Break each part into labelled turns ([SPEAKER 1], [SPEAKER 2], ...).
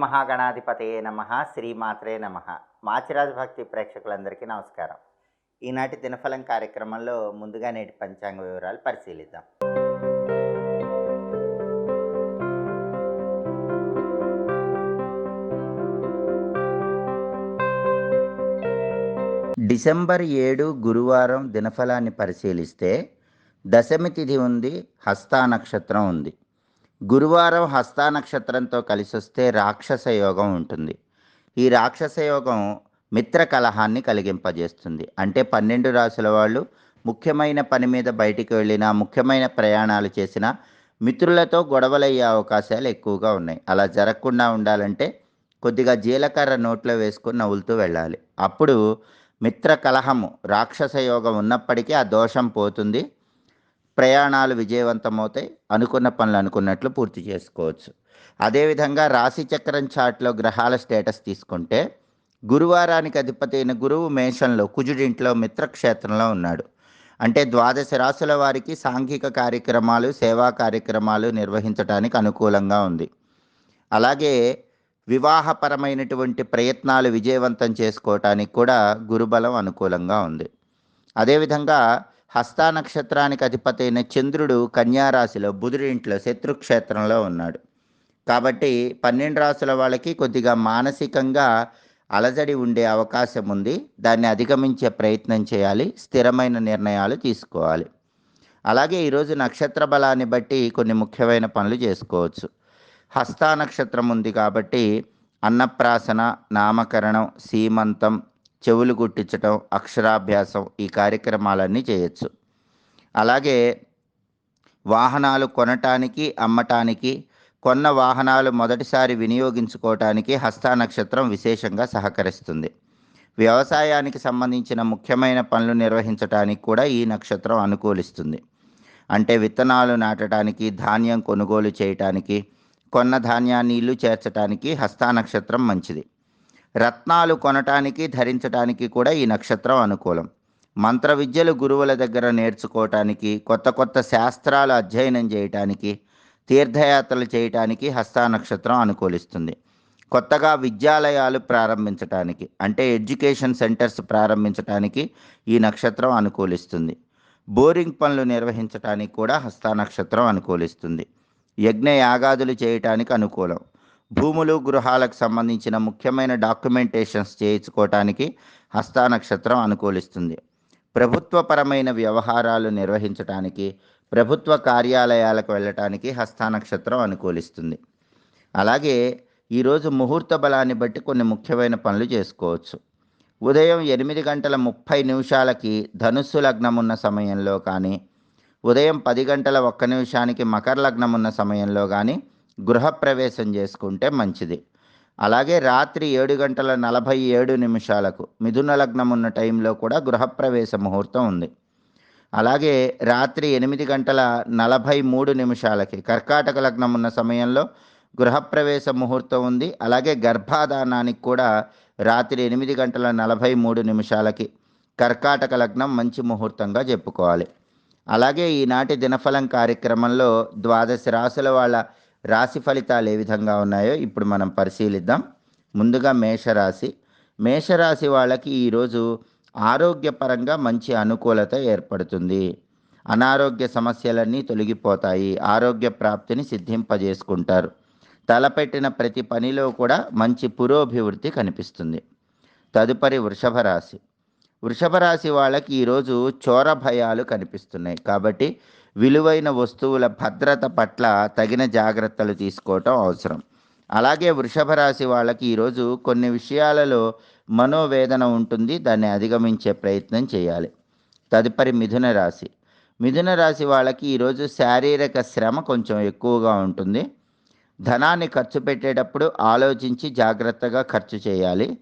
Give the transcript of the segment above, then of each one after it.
[SPEAKER 1] మహాగణాధిపతయే నమ శ్రీమాత్రే నమ. మాచిరాజు భక్తి ప్రేక్షకులందరికీ నమస్కారం. ఈనాటి దినఫలం కార్యక్రమంలో ముందుగా నేటి పంచాంగ వివరాలు పరిశీలిద్దాం. డిసెంబర్ ఏడు గురువారం దినఫలాన్ని పరిశీలిస్తే దశమి తిథి ఉంది హస్తా నక్షత్రం ఉంది. గురువారం హస్తా నక్షత్రంతో కలిసి వస్తే రాక్షస యోగం ఉంటుంది. ఈ రాక్షస యోగం మిత్ర కలహాన్ని కలిగింపజేస్తుంది. అంటే పన్నెండు రాసుల వాళ్ళు ముఖ్యమైన పని మీద బయటికి వెళ్ళినా ముఖ్యమైన ప్రయాణాలు చేసినా మిత్రులతో గొడవలయ్యే అవకాశాలు ఎక్కువగా ఉన్నాయి. అలా జరగకుండా ఉండాలంటే కొద్దిగా జీలకర్ర నోట్లో వేసుకుని నవ్వులుతూ వెళ్ళాలి. అప్పుడు మిత్ర కలహము రాక్షస యోగం ఉన్నప్పటికీ ఆ దోషం పోతుంది. ప్రయాణాలు విజయవంతమవుతాయి. అనుకున్న పనులు అనుకున్నట్లు పూర్తి చేసుకోవచ్చు. అదేవిధంగా రాశి చక్రం చాట్లో గ్రహాల స్టేటస్ తీసుకుంటే గురువారానికి అధిపతి అయిన గురువు మేషంలో కుజుడింట్లో మిత్రక్షేత్రంలో ఉన్నాడు. అంటే ద్వాదశ రాశుల వారికి సాంఘిక కార్యక్రమాలు సేవా కార్యక్రమాలు నిర్వహించడానికి అనుకూలంగా ఉంది. అలాగే వివాహపరమైనటువంటి ప్రయత్నాలు విజయవంతం చేసుకోవటానికి కూడా గురుబలం అనుకూలంగా ఉంది. అదేవిధంగా హస్తా నక్షత్రానికి అధిపతి అయిన చంద్రుడు కన్యారాశిలో బుధుడి ఇంట్లో శత్రుక్షేత్రంలో ఉన్నాడు. కాబట్టి పన్నెండు రాసుల వాళ్ళకి కొద్దిగా మానసికంగా అలజడి ఉండే అవకాశం ఉంది. దాన్ని అధిగమించే ప్రయత్నం చేయాలి. స్థిరమైన నిర్ణయాలు తీసుకోవాలి. అలాగే ఈరోజు నక్షత్ర బలాన్ని బట్టి కొన్ని ముఖ్యమైన పనులు చేసుకోవచ్చు. హస్తా నక్షత్రం ఉంది కాబట్టి అన్నప్రాసన నామకరణం సీమంతం చెవులు గుట్టించటం అక్షరాభ్యాసం ఈ కార్యక్రమాలన్నీ చేయొచ్చు. అలాగే వాహనాలు కొనటానికి అమ్మటానికి కొన్న వాహనాలు మొదటిసారి వినియోగించుకోవటానికి హస్తా నక్షత్రం విశేషంగా సహకరిస్తుంది. వ్యవసాయానికి సంబంధించిన ముఖ్యమైన పనులు నిర్వహించడానికి కూడా ఈ నక్షత్రం అనుకూలిస్తుంది. అంటే విత్తనాలు నాటడానికి ధాన్యం కొనుగోలు చేయటానికి కొన్న ధాన్యాన్ని ఇల్లు చేర్చడానికి హస్తా నక్షత్రం మంచిది. రత్నాలు కొనటానికి ధరించటానికి కూడా ఈ నక్షత్రం అనుకూలం. మంత్ర విద్యలు గురువుల దగ్గర నేర్చుకోవటానికి కొత్త కొత్త శాస్త్రాలు అధ్యయనం చేయటానికి తీర్థయాత్రలు చేయటానికి హస్తా నక్షత్రం అనుకూలిస్తుంది. కొత్తగా విద్యాలయాలు ప్రారంభించటానికి అంటే ఎడ్యుకేషన్ సెంటర్స్ ప్రారంభించటానికి ఈ నక్షత్రం అనుకూలిస్తుంది. బోరింగ్ పనులు నిర్వహించటానికి కూడా హస్తా నక్షత్రం అనుకూలిస్తుంది. యజ్ఞ యాగాదులు చేయటానికి అనుకూలం. భూములు గృహాలకు సంబంధించిన ముఖ్యమైన డాక్యుమెంటేషన్స్ చేయించుకోవటానికి హస్తా నక్షత్రం అనుకూలిస్తుంది. ప్రభుత్వపరమైన వ్యవహారాలు నిర్వహించటానికి ప్రభుత్వ కార్యాలయాలకు వెళ్ళటానికి హస్తా నక్షత్రం అనుకూలిస్తుంది. అలాగే ఈరోజు ముహూర్త బలాన్ని బట్టి కొన్ని ముఖ్యమైన పనులు చేసుకోవచ్చు. ఉదయం ఎనిమిది గంటల ముప్పై నిమిషాలకి ధనుస్సు లగ్నం ఉన్న సమయంలో కానీ ఉదయం పది గంటల ఒక్క నిమిషానికి మకర లగ్నం ఉన్న సమయంలో కానీ గృహప్రవేశం చేసుకుంటే మంచిది. అలాగే రాత్రి ఏడు గంటల నలభై ఏడు నిమిషాలకు మిథున లగ్నం ఉన్న టైంలో కూడా గృహప్రవేశ ముహూర్తం ఉంది. అలాగే రాత్రి ఎనిమిది గంటల నలభై మూడు నిమిషాలకి కర్కాటక లగ్నం ఉన్న సమయంలో గృహప్రవేశ ముహూర్తం ఉంది. అలాగే గర్భాధానానికి కూడా రాత్రి ఎనిమిది గంటల నలభై మూడు నిమిషాలకి కర్కాటక లగ్నం మంచి ముహూర్తంగా చెప్పుకోవాలి. అలాగే ఈనాటి దినఫలం కార్యక్రమంలో ద్వాదశ రాసుల వాళ్ళ రాశి ఫలితాలు ఏ విధంగా ఉన్నాయో ఇప్పుడు మనం పరిశీలిద్దాం. ముందుగా మేషరాశి. మేషరాశి వాళ్ళకి ఈరోజు ఆరోగ్యపరంగా మంచి అనుకూలత ఏర్పడుతుంది. అనారోగ్య సమస్యలన్నీ తొలగిపోతాయి. ఆరోగ్య ప్రాప్తిని సిద్ధింపజేసుకుంటారు. తలపెట్టిన ప్రతి పనిలో కూడా మంచి పురోభివృద్ధి కనిపిస్తుంది. తదుపరి వృషభ రాశి. వృషభ రాశి వాళ్ళకి ఈరోజు చోర భయాలు కనిపిస్తున్నాయి. కాబట్టి విలువైన వస్తువుల భద్రత పట్ల తగిన జాగ్రత్తలు తీసుకోవటం అవసరం. అలాగే వృషభ రాశి వాళ్ళకి ఈరోజు కొన్ని విషయాలలో మనోవేదన ఉంటుంది. దాన్ని అధిగమించే ప్రయత్నం చేయాలి. తదుపరి మిథున రాశి. మిథున రాశి వాళ్ళకి ఈరోజు శారీరక శ్రమ కొంచెం ఎక్కువగా ఉంటుంది. ధనాన్ని ఖర్చు పెట్టేటప్పుడు ఆలోచించి జాగ్రత్తగా ఖర్చు చేయాలి.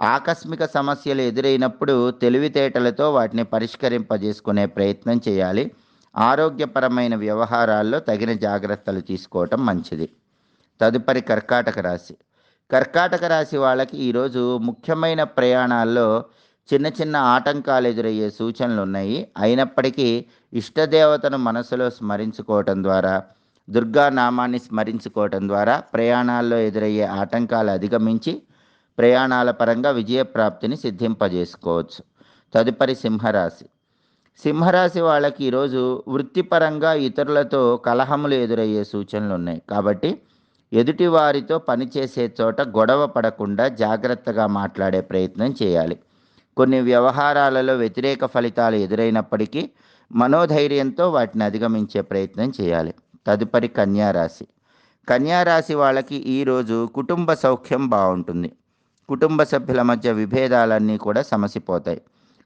[SPEAKER 1] ఆకస్మిక సమస్యలు ఎదురైనప్పుడు తెలివితేటలతో వాటిని పరిష్కరింపజేసుకునే ప్రయత్నం చేయాలి. ఆరోగ్యపరమైన వ్యవహారాల్లో తగిన జాగ్రత్తలు తీసుకోవటం మంచిది. తదుపరి కర్కాటక రాశి. కర్కాటక రాశి వాళ్ళకి ఈరోజు ముఖ్యమైన ప్రయాణాల్లో చిన్న చిన్న ఆటంకాలు ఎదురయ్యే సూచనలు ఉన్నాయి. అయినప్పటికీ ఇష్టదేవతను మనసులో స్మరించుకోవటం ద్వారా దుర్గా నామాన్ని స్మరించుకోవటం ద్వారా ప్రయాణాల్లో ఎదురయ్యే ఆటంకాలు అధిగమించి ప్రయాణాల పరంగా విజయప్రాప్తిని సిద్ధింపజేసుకోవచ్చు. తదుపరి సింహరాశి. సింహరాశి వాళ్ళకి ఈరోజు వృత్తిపరంగా ఇతరులతో కలహములు ఎదురయ్యే సూచనలు ఉన్నాయి కాబట్టి ఎదుటి వారితో పనిచేసే చోట గొడవ పడకుండా జాగ్రత్తగా మాట్లాడే ప్రయత్నం చేయాలి. కొన్ని వ్యవహారాలలో వ్యతిరేక ఫలితాలు ఎదురైనప్పటికీ మనోధైర్యంతో వాటిని అధిగమించే ప్రయత్నం చేయాలి. తదుపరి కన్యారాశి. కన్యారాశి వాళ్ళకి ఈరోజు కుటుంబ సౌఖ్యం బాగుంటుంది. కుటుంబ సభ్యుల మధ్య విభేదాలన్నీ కూడా సమసిపోతాయి.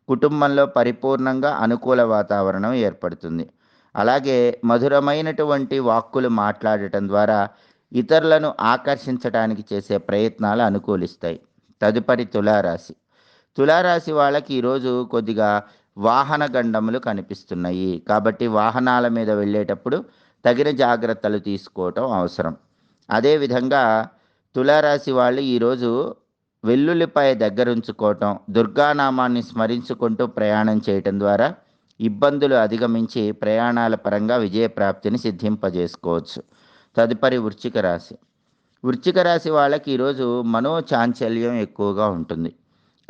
[SPEAKER 1] కుటుంబంలో పరిపూర్ణంగా అనుకూల వాతావరణం ఏర్పడుతుంది. అలాగే మధురమైనటువంటి వాక్కులు మాట్లాడటం ద్వారా ఇతరులను ఆకర్షించడానికి చేసే ప్రయత్నాలు అనుకూలిస్తాయి. తదుపరి తులారాశి. తులారాశి వాళ్ళకి ఈరోజు కొద్దిగా వాహన గండములు కనిపిస్తున్నాయి. కాబట్టి వాహనాల మీద వెళ్ళేటప్పుడు తగిన జాగ్రత్తలు తీసుకోవటం అవసరం. అదేవిధంగా తులారాశి వాళ్ళు ఈరోజు వెల్లుల్లిపాయ దగ్గరుంచుకోవటం దుర్గానామాన్ని స్మరించుకుంటూ ప్రయాణం చేయటం ద్వారా ఇబ్బందులు అధిగమించి ప్రయాణాల పరంగా విజయప్రాప్తిని సిద్ధింపజేసుకోవచ్చు. తదుపరి వృశ్చిక రాశి. వృశ్చిక రాశి వాళ్ళకి ఈరోజు మనోచాంచల్యం ఎక్కువగా ఉంటుంది.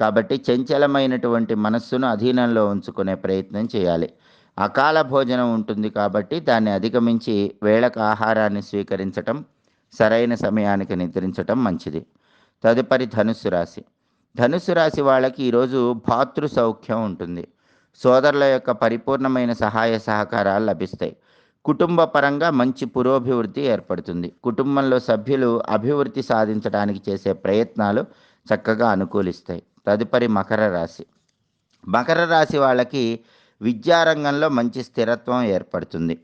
[SPEAKER 1] కాబట్టి చంచలమైనటువంటి మనస్సును అధీనంలో ఉంచుకునే ప్రయత్నం చేయాలి. అకాల భోజనం ఉంటుంది కాబట్టి దాన్ని అధిగమించి వేళకు ఆహారాన్ని స్వీకరించటం సరైన సమయానికి నిద్రించటం మంచిది. తదుపరి ధనుస్సు రాశి. ధనుస్సు రాశి వాళ్ళకి ఈరోజు భాతృ సౌఖ్యం ఉంటుంది. సోదరుల యొక్క పరిపూర్ణమైన సహాయ సహకారాలు లభిస్తాయి. కుటుంబ పరంగా మంచి పురోభివృద్ధి ఏర్పడుతుంది. కుటుంబంలో సభ్యులు అభివృద్ధి సాధించడానికి చేసే ప్రయత్నాలు చక్కగా అనుకూలిస్తాయి. తదుపరి మకర రాశి. మకర రాశి వాళ్ళకి విద్యారంగంలో మంచి స్థిరత్వం ఏర్పడుతుంది.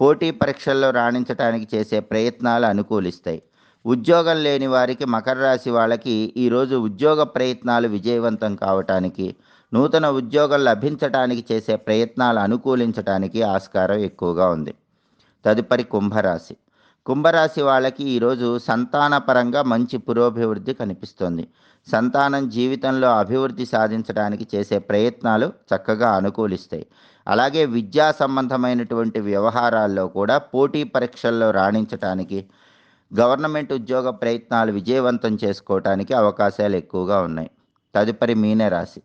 [SPEAKER 1] పోటీ పరీక్షల్లో రాణించడానికి చేసే ప్రయత్నాలు అనుకూలిస్తాయి. ఉద్యోగం లేని వారికి మకర రాశి వాళ్ళకి ఈరోజు ఉద్యోగ ప్రయత్నాలు విజయవంతం కావటానికి నూతన ఉద్యోగం లభించటానికి చేసే ప్రయత్నాలు అనుకూలించటానికి ఆస్కారం ఎక్కువగా ఉంది. తదుపరి కుంభరాశి. కుంభరాశి వాళ్ళకి ఈరోజు సంతానపరంగా మంచి పురోభివృద్ధి కనిపిస్తుంది. సంతానం జీవితంలో అభివృద్ధి సాధించడానికి చేసే ప్రయత్నాలు చక్కగా అనుకూలిస్తాయి. అలాగే విద్యా సంబంధమైనటువంటి వ్యవహారాల్లో కూడా పోటీ పరీక్షల్లో రాణించటానికి గవర్నమెంట్ ఉద్యోగ ప్రయత్నాలు విజయవంతం చేసుకోవటానికి అవకాశాలు ఎక్కువగా ఉన్నాయి. తదుపరి మీనరాశి.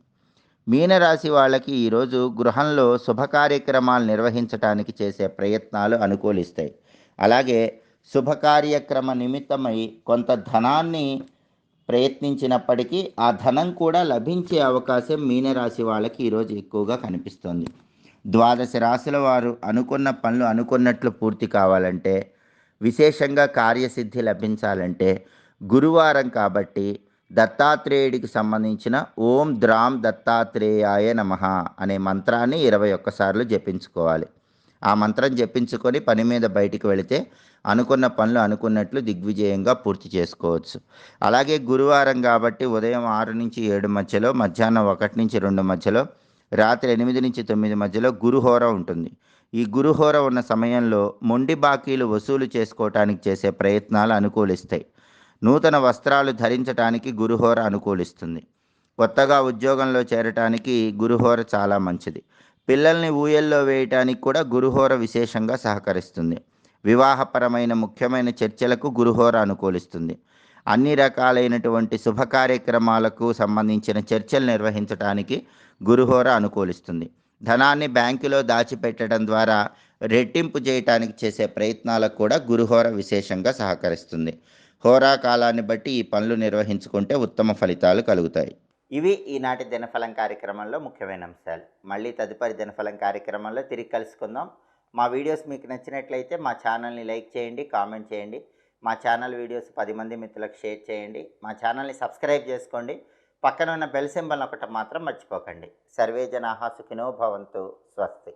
[SPEAKER 1] మీనరాశి వాళ్ళకి ఈరోజు గృహంలో శుభ కార్యక్రమాలు నిర్వహించడానికి చేసే ప్రయత్నాలు అనుకూలిస్తాయి. అలాగే శుభ కార్యక్రమ నిమిత్తమై కొంత ధనాన్ని ప్రయత్నించినప్పటికీ ఆ ధనం కూడా లభించే అవకాశం మీనరాశి వాళ్ళకి ఈరోజు ఎక్కువగా కనిపిస్తుంది. ద్వాదశ రాశుల వారు అనుకున్న పనులు అనుకున్నట్లు పూర్తి కావాలంటే విశేషంగా కార్యసిద్ధి లభించాలంటే గురువారం కాబట్టి దత్తాత్రేయుడికి సంబంధించిన ఓం ద్రాం దత్తాత్రేయాయ నమ అనే మంత్రాన్ని ఇరవై ఒక్కసార్లు జపించుకోవాలి. ఆ మంత్రం జపించుకొని పని మీద బయటికి వెళితే అనుకున్న పనులు అనుకున్నట్లు దిగ్విజయంగా పూర్తి చేసుకోవచ్చు. అలాగే గురువారం కాబట్టి ఉదయం ఆరు నుంచి ఏడు మధ్యలో మధ్యాహ్నం ఒకటి నుంచి రెండు మధ్యలో రాత్రి ఎనిమిది నుంచి తొమ్మిది మధ్యలో గురుహోర ఉంటుంది. ఈ గురుహోర ఉన్న సమయంలో మొండి బాకీలు వసూలు చేసుకోవటానికి చేసే ప్రయత్నాలు అనుకూలిస్తాయి. నూతన వస్త్రాలు ధరించటానికి గురుహోర అనుకూలిస్తుంది. కొత్తగా ఉద్యోగంలో చేరటానికి గురుహోర చాలా మంచిది. పిల్లల్ని ఊయల్లో వేయటానికి కూడా గురుహోర విశేషంగా సహకరిస్తుంది. వివాహపరమైన ముఖ్యమైన చర్చలకు గురుహోర అనుకూలిస్తుంది. అన్ని రకాలైనటువంటి శుభ కార్యక్రమాలకు సంబంధించిన చర్చలు నిర్వహించడానికి గురుహోర అనుకూలిస్తుంది. ధనాన్ని బ్యాంకులో దాచిపెట్టడం ద్వారా రెట్టింపు చేయటానికి చేసే ప్రయత్నాలకు కూడా గురుహోర విశేషంగా సహకరిస్తుంది. హోరా కాలాన్ని బట్టి ఈ పనులు నిర్వహించుకుంటే ఉత్తమ ఫలితాలు కలుగుతాయి. ఇవి ఈనాటి దినఫలం కార్యక్రమంలో ముఖ్యమైన అంశాలు. మళ్ళీ తదుపరి దినఫలం కార్యక్రమంలో తిరిగి కలుసుకుందాం. మా వీడియోస్ మీకు నచ్చినట్లయితే మా ఛానల్ని లైక్ చేయండి కామెంట్ చేయండి. మా ఛానల్ వీడియోస్ పది మంది మిత్రులకు షేర్ చేయండి. మా ఛానల్ని సబ్స్క్రైబ్ చేసుకోండి. పక్కన ఉన్న బెల్ సింబల్ ఒకటి మాత్రం మర్చిపోకండి. సర్వే జనాహా సుఖినో భవంతు. స్వస్తి.